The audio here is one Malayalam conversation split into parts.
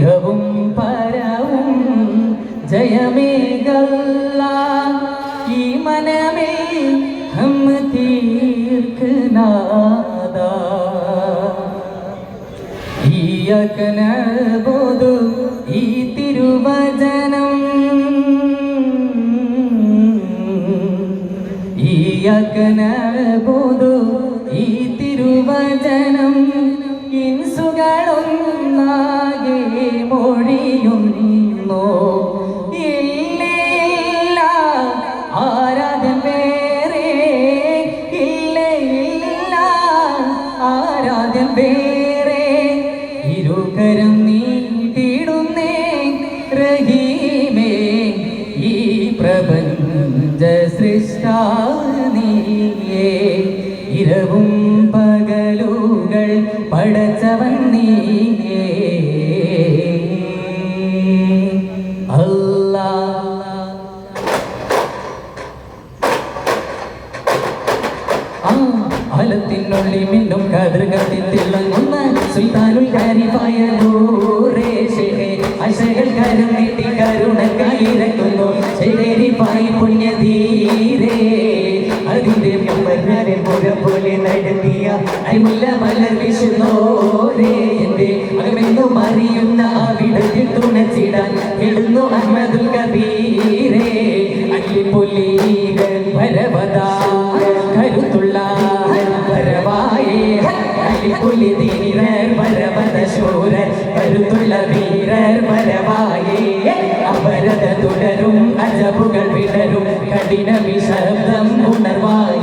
ും പരവും ജയമേകല്ല. ഈ മനമേ ഹം തീർക്കനാദ ഈയക്കനബോധു ഈ തിരുവചനം. ഈയക്കനബോധു ഈ തിരുവചനം. ഇൻസുകളൊന്നാകെ മൊഴിയുന്നു ഇല്ലേ ആരാധൻ വേറെ. ഇല്ല ഇല്ല ആരാധൻ വേറെ. പടച്ചവൻ നീയേ അല്ലാ. അലത്തിനുള്ളിൽ മിന്നും കതിർകത്തിൽ തിളങ്ങുന്ന സുൽത്താനുൽ കാരിഫായ അശകൾ കരം നീട്ടി കരുണ കൈരക്കുന്നു ശരീരിപ്പായി പുണ്യധീരേ തുണച്ചിടാൻ എഴുന്നു അഹമ്മദുൽ കബീരേ അല്ലിപ്പുലീകൾ ഭരവതാ കരുത്തുള്ള പരവായേ അല്ലിപ്പുലി ഭരവത ശൂരർ കരുത്തുള്ള വീരർ ഭരവായേ. അപരത തുടരും അജബുകൾ വിടരും കഠിന വിശബ്ദം ഉണർവായേ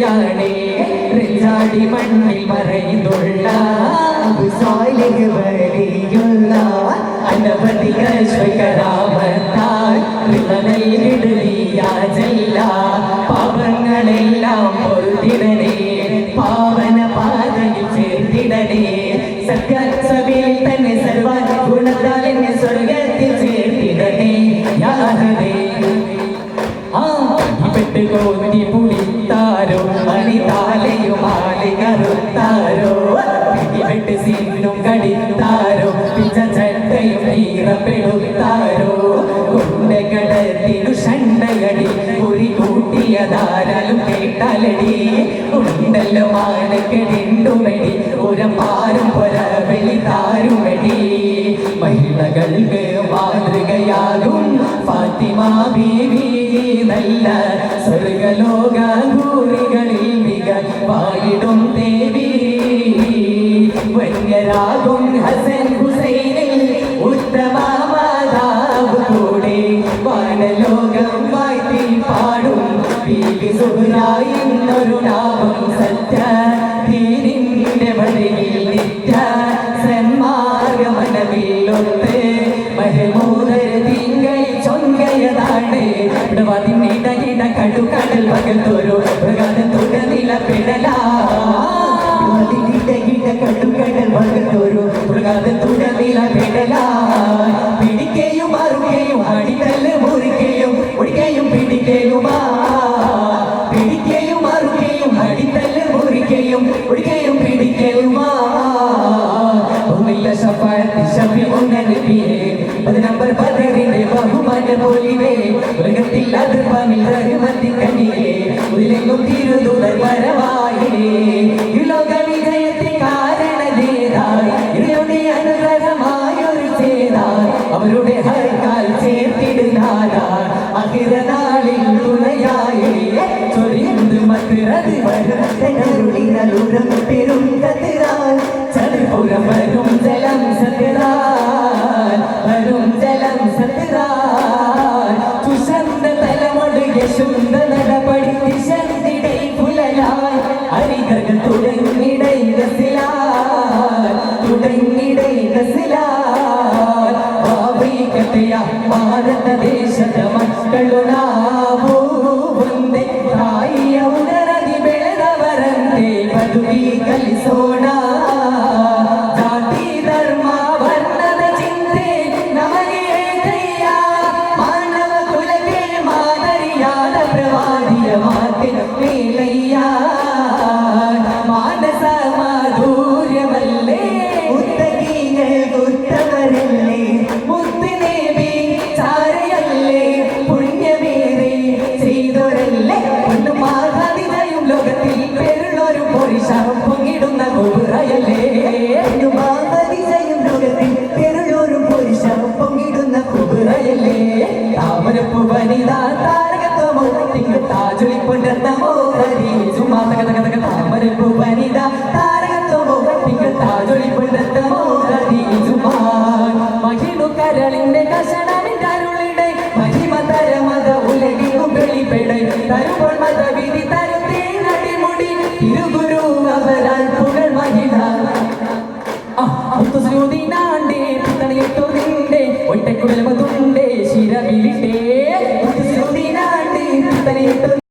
നിധിയാണേ റിഞ്ചാടി മണ്ണിൽ പറയുന്നുള്ള വലിയുള്ള അനവധി കരാമത്താൽ നൽകിടിയാജല്ല പാപങ്ങളെല്ലാം പൊറുതിടണേ പാവന പാതയിൽ ചേർത്തിടണേ സത്യസഭയിൽ തന്നെ സർവ ഗുണത്താൽ എന്നെ സ്വർഗത്തിൽ പിടിപെട്ട് സീനും കടിത്താരോ? പിച്ച ചട്ടയും ഈറപ്പെടുത്താരോ കൊണ്ടകടത്തിനു ഷണ്ടകടി കുറി കൂട്ടിയതാരാലും കേട്ടാലടി. ഉണ്ടല്ലോ മാനക്കെടിണ്ടുമടി ഉരമാരും പൊര വെളിതാരുമടി മഹിളകൾക്ക് മാതൃകയാകും ഫാത്തിമ ബീവി നല്ല സ്വർഗലോക ഭൂമികളിൽ വന്യരാകും ഹസൻ ഹുസൈനിൽ ഉത്തമ മാതാവ് കൂടെ വാനലോകം വാഴ്ത്തി പാടും. ബീവി സുഹറായിന്നൊരു നാമം സത്യ തീരിന്റെ വഴിയിൽ നിത്യ സന്മാർഗമനവില്ലൊത്ത് മഹമൂദർ തിങ്കൾ ചൊങ്കയതാണ്. ഇവിടെ വതിന്നിട ഇട കടുകടൽ പകർത്തൊരു മൃഗത്തോട പതിനെ ബഹുമാന പോലിവേ മൃഗത്തിൽ അതിർപ്പാമിൽ റഹ്മത്തി കനിയേ. ഉതിലെങ്കും തിരുതുടർ വരവായേ ലോക വിജയത്തെ കാരണദേതായി ഇവരുടെ അനുഗ്രഹമായൊരു ചേതായി. അവരുടെ ഹർക്കാൽ ചേർത്തിടുന്നാല അഹിരനാളിൽ തുണയായേ ചൊരിന്ത് മത്തിറത് വരുത്തനരുളിനലുരം പെരും കത്തിരാൻ குந்தலக படித்து சந்திடை புலனாய் அறிஞர்கள் துடைநிடை நசிலார் துடைநிடை நசிலார் பாவை கட்டையா பாரத தேசத மக்களுனாவோ താമരപ്പൂ വനിത താരകത്വമോ തിങ്കൾ താജൊലിപ്പൊണ്ടത്തമോ ചുമ്മാ തക തക തക താമരപ്പൂ വനിത കരളിന്റെ കഷണമിന്റെ